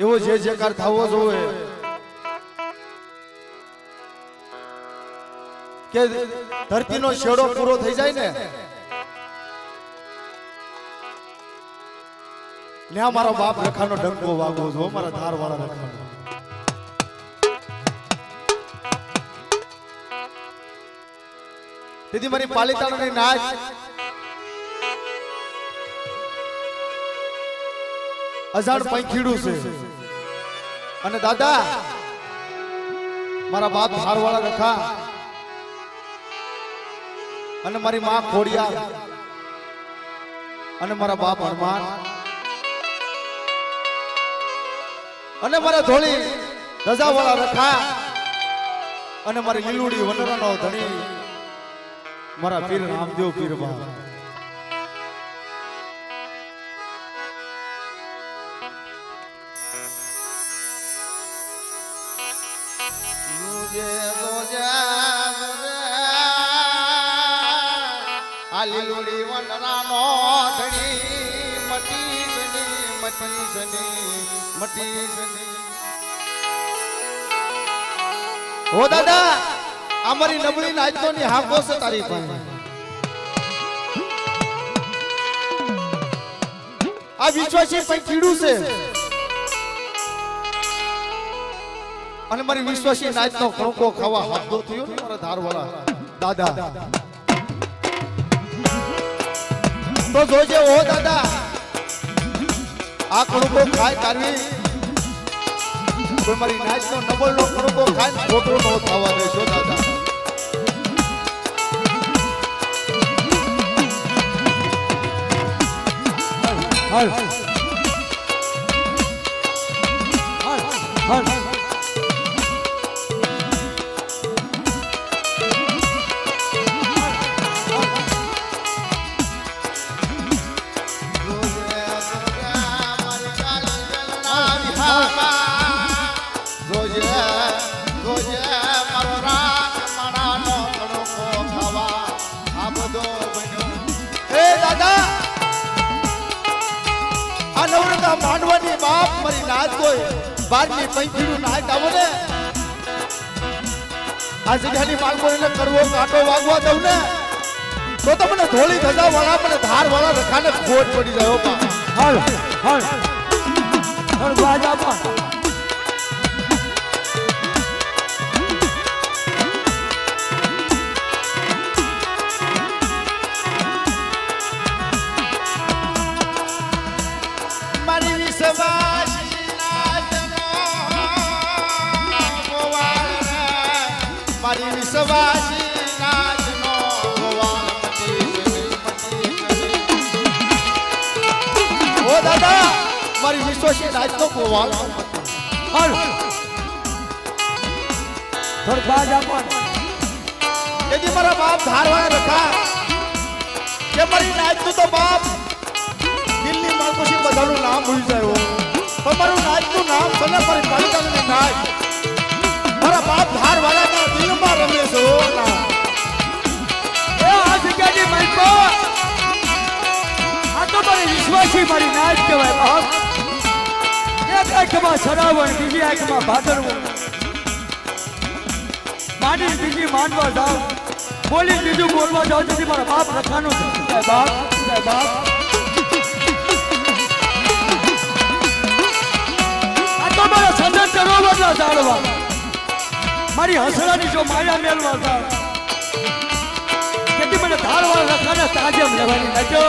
એવો જે જેકાર થવો જોવે કે ધરતીનો શેડો પૂરો થઈ જાય ને ત્યાં મારો બાપ રખાનો ડંકો વાગવો છો મારા ધાર વાળા રખાનો. તેથી મારી પાલિતાણાની નાચ અજાણ પંખીડું છે. અને દાદા, મારા બાપ હારવાળા રખા અને મારી માં ખોડિયા અને મારા બાપ હનુમાન અને મારા ધોળી ધજાવાળા રખા અને મારી લીલુડી વનરાનો ધણી, મારા પીર રામદેવ પીર બાબા હો દાદા, અમારી નબળી નાચતો ની હાકો છે તારી પાસે. આ વિશ્વાસી પંખીડું છે. અને મારી વિશ્વાસી નાચનો ખણકો ખાવા હાથ થયો ને મારા ધારવાળા દાદા તો જોજે ઓ દાદા. આ ખણકો ખાય કાઢવી કોઈ મારી નાચનો નબળનો ખણકો ખાય ખોટો નો થવા દેશો દાદા. જોજે, પંખીનું નાચ આવો ને આ જગ્યાની એને કરવો કાંટો વાગવા દઉં ને તો તમને ધોળી ધજા વાળા મને ધાર વાળા રખાને ખોટ પડી જાય હાલ હાલ. હળ બાજા પણ. મારી વિશ્વાસી નાચનો ગોવાળ હળ હળ બાજા પણ તેથી મારા બાપ ધારવાળા રખા કે મારી નાચનું તો બાપ દિલ્હી માલકોશી બધાનું નામ ભૂલી જાય પણ મારું નાચનું નામ ધારવાળાના દિલમાં રમે છે હો ના. એ આ જગ્યાની માઈકો આ તો મારી વિશ્વાસી મારી નાચ કહેવાય બાપ એક આંખમાં સરાવણ બીજી આંખમાં ભાદરવું માની બીજી માનવા જાવ બોલી બીજું બોલવા જાવ તેથી મારા બાપ રખાનો છે જય બાપ જય બાપ આ તો મારા સજન સરોવરના ઝાડવા મારી હસડાની જો માયા મેળવા જાવ તેથી મને ધારવાળા રખાને તાજમ લેવાની નજો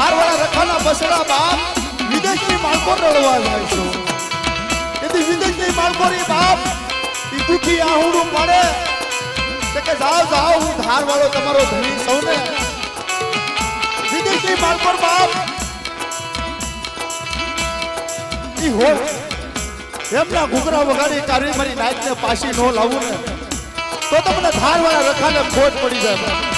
ધારવાળા રખાના બસડા બાપ, વિદેશની માલકો રડવા જાય છો. એથી વિદેશની માલકોની બાપ, એ દુઃખી આહુડું પડે. કે, જાઓ જાઓ, હું ધારવાળો તમારો ધણી સૌને વિદેશી માલકો બાપ, ઈ હોય. એમના ઘૂઘરા વગાડી કારી મારી નાચને પાછી નો લાવું ને. તો તમને ધારવાળા રખાને ખોટ પડી જાય.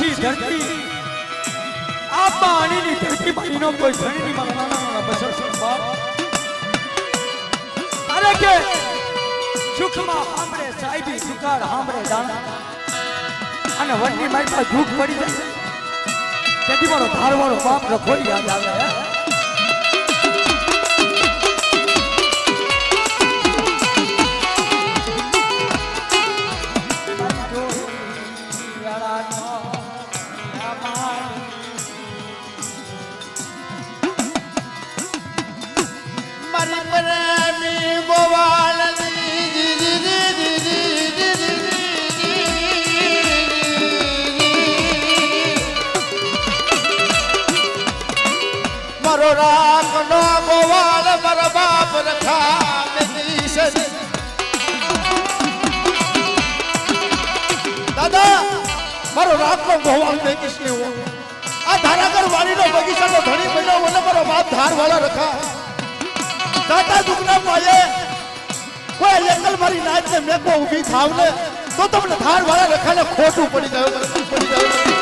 કાશી ધરતી. આ પાણીની ધરતી પાણીનો કોઈ ધણીની મગનાના બસર અરે કે સુખમાં હામરે સાહેબી સુકાર હામરે દાણા. અને વનની માઈમાં ઝૂક પડી જાય. તેથી મારો ધારવાળો બાપ રખોડી યાદ આવે રાતનો ને કિસને હો આ ધારાગર વાડીનો બગીચાનો ધણી બન્યો મને મારો બાપ ધાર વાળા રખા દાદા દુખના પાયે કોઈ એકલ મારી નાચને મેકો ઊભી થાવ ને તો તમને ધાર વાળા રખાને ખોટું પડી ગયો પડી જાય.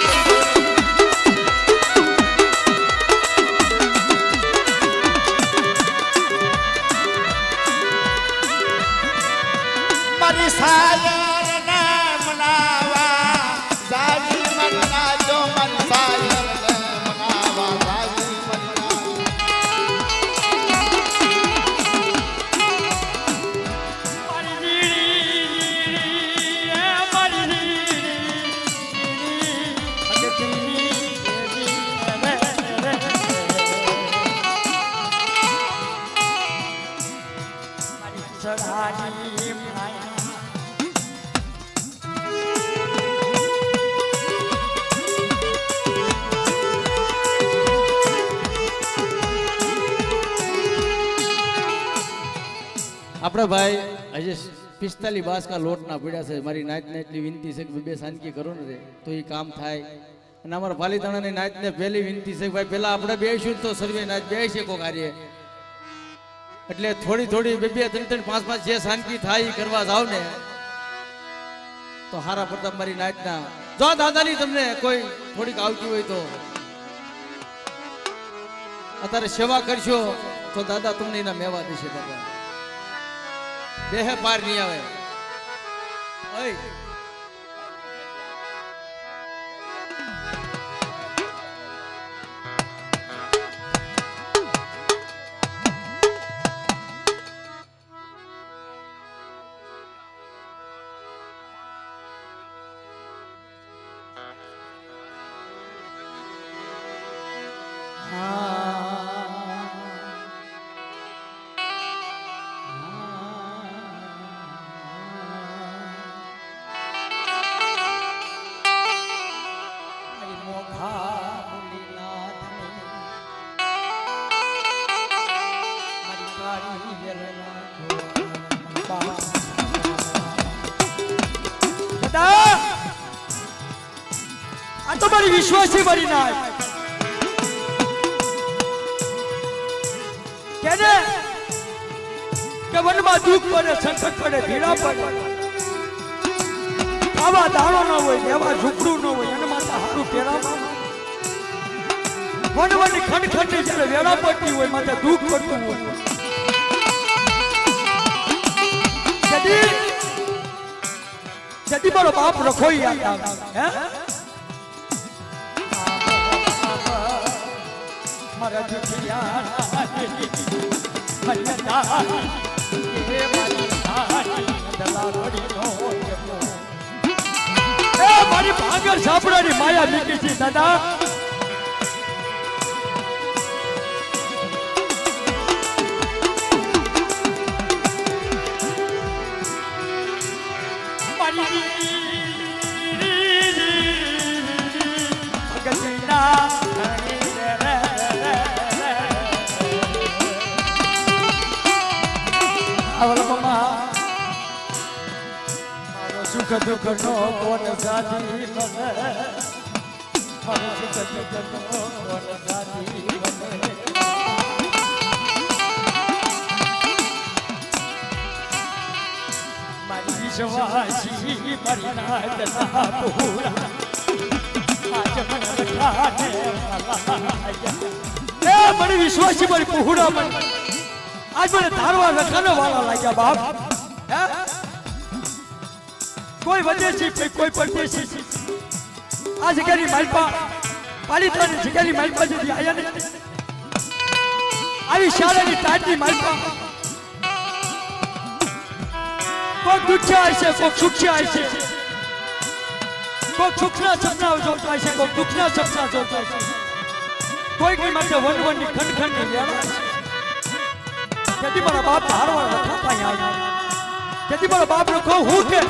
આપણે ભાઈ આજે પિસ્તાલી બાસકા લોટના પડ્યા છે. મારી નાચને એટલી વિનંતી છે કે બે સાંજકી કરો ને તો એ કામ થાય. અને અમારા પાલીતાણાની નાચને પહેલી વિનંતી છે ભાઈ, પહેલા આપણે બેસીશું તો સર્વે નાચ બેસી કો કાર્ય એટલે થોડી થોડી બે બે, ત્રણ ત્રણ, પાંચ પાંચ જે સાંજકી થાય એ કરવા જાવ ને. તો હારા પ્રતાપ મારી નાચના જો દાદાની તમને કોઈ થોડીક આવતી હોય તો. અત્યારે સેવા કરશો તો દાદા તમને એના મેવા દેશે બાબા દેહ પાર નહીં આવે. દાદા આ તો વિશ્વાસી મારી નાય. કે વનમાં દુઃખ પડે, સંકટ પડે ભીડા પડે. આવા દાણો ન હોય એવા ઝૂંપડું ન હોય એના માટે સારું પહેરાવા વન વનની ખંડ ખંડ જ્યારે વેળા પડતી હોય માટે દુઃખ પડતું હોય જદી જદી બાપ રખોઈ યાદ હે મારી ભાગર સાંભળવાની માયા નીકળી છે દાદા. સુખ દુઃખ નો કોણ સાથી બને? મારે સુખ કોણ સાથી બને? મારી વિશ્વાસી મારી નાત ના પૂરા વિશ્વાસી મારી મને આજ મને ધારવા લખાને વાળા લાગ્યા બાપ. હે? કોઈ વદેશી કોઈ- કોઈ પરદેશી. આ જગ્યાની માલપા, પાલિતાની જગ્યાની માલપા જેથી આયા ને આવી શાળાની તાજની માલપા. કોક દુખ્યા હશે કોક સુખ્યા હશે કોક સુખના સપના જોતા હશે કોક દુઃખના સપના જોતા હશે કોઈકની માટે વન વનની ખંડ ખંડની વેળા તેથી મારા બાપ રખાતા અહીંયા આવ્યા. તેથી મારા બાપ કહું, હું કે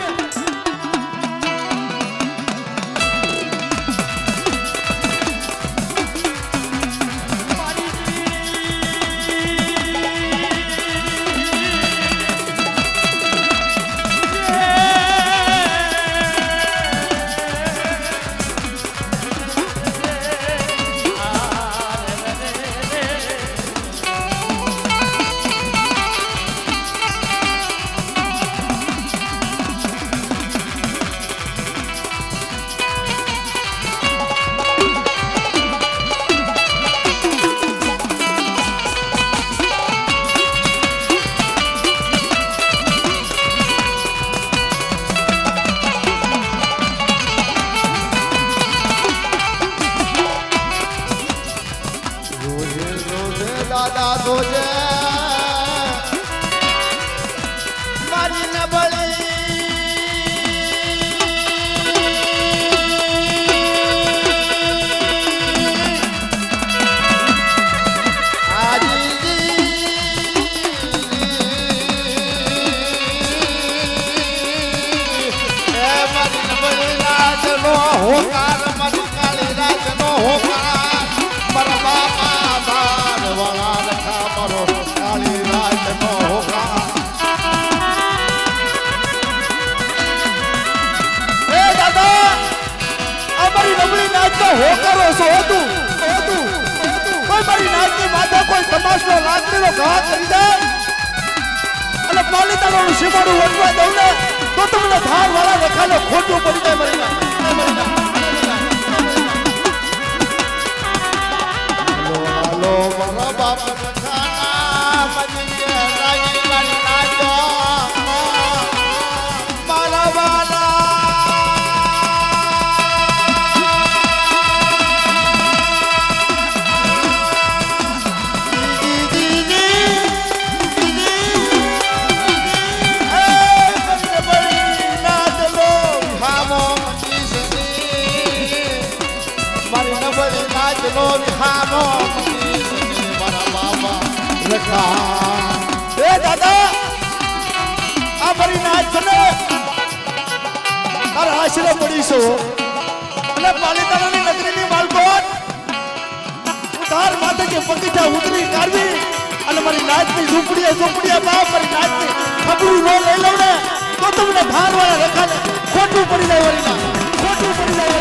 દાદા હતું હતું. કોઈ મારી નાચની માથે કોઈ તમાશનો લાકડીનો ઘા કરી જાય અને પાલિતાણાનું સીમાડું વટવા દઉં તો તમને ધાર વાળા ખોટું પડી જાય પડીશો. અને પાલિતાણાની નગરીની માલકોટ. ઉધાર માટે કે બગીચા ઉતરી કાઢવી. અને મારી નાચની ઝૂંપડીએ ઝૂંપડીએ બાપ, મારી નાચની ખબરું ન લઈ લઉં ને તો તમને ધારવાળા રખાને ખોટું પડી જાય વળી ખોટું પડી જાય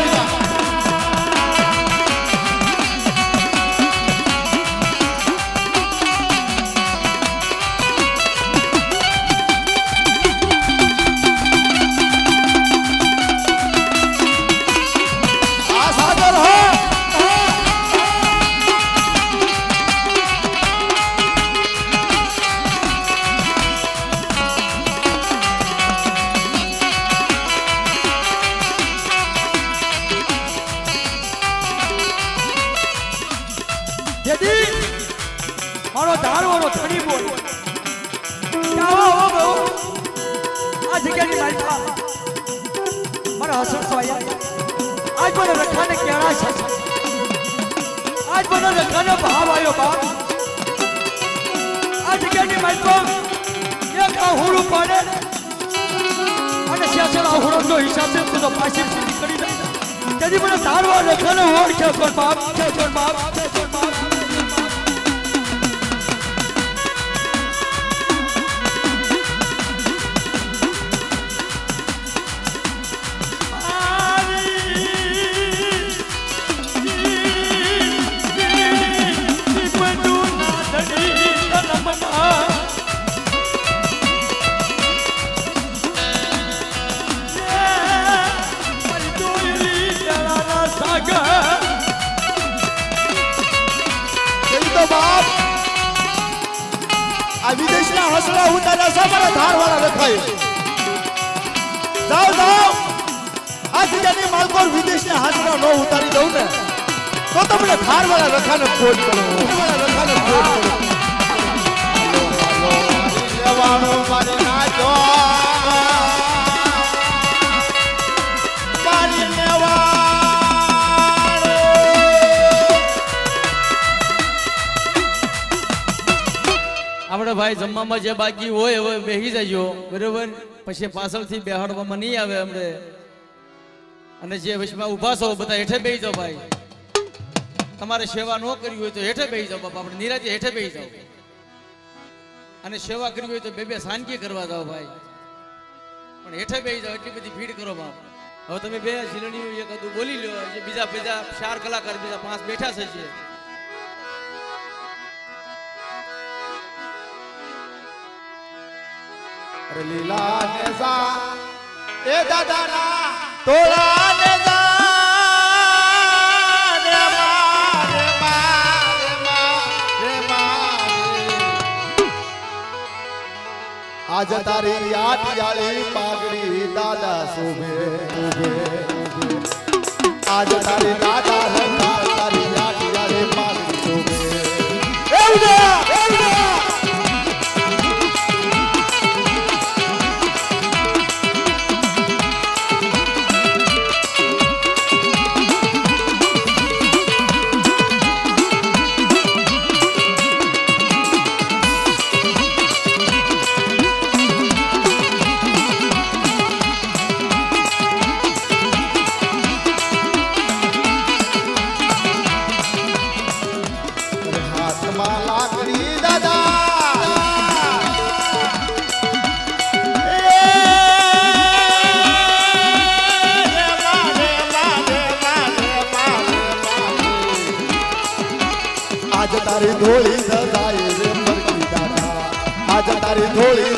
જેથી મારો ધારવાનો ધણી બોલ. આવો હો બહુ આ જગ્યાની માલપા મારા હસન સોયા આજ મને રખાને કેળા છે. આજ મને રખાનો ભાવ આવ્યો બાપ. આ જગ્યાની માલપા એક આહુડું પડે. અને સિયાસલ આહુડો જો હિસાબ છે તો પાછી કરી દે તેથી મને સારવાર રખાનો ઓળખ્યો પણ બાપ, છે પણ બાપ. જમવામાં જે બાકી હોય હવે બેસી જજો, બરોબર? પછી પાછળથી બેહાડવામાં નહીં આવે અમને. અને જે વચમાં ઊભા છો, બધા હેઠે બેસી જાઓ ભાઈ. તમારે સેવા ન કરવી હોય તો હેઠે બેસી જાઓ બાપા, આપણે નિરાતે હેઠે બેસી જાઓ. અને સેવા કરવી હોય તો બે બે શાંતિ કરવા જાઓ ભાઈ. પણ હેઠે બેસી જાઓ, એટલી બધી ભીડ કરો બાપ. હવે તમે બે શિરણીઓ એક હતું બોલી લો જે બીજા બીજા ચાર કલાકાર, બીજા પાંચ બેઠા છે લીલા ને જા એ તોલા ને રે મા આજ તારી આટિયાળી પાઘડી દાદા શોભે. આજ તારી દાદા તારી આટિયાળી પાઘડી શોભે તારી ધોળી સદાય રે મરકી દાદા. આજ તારી ધોળી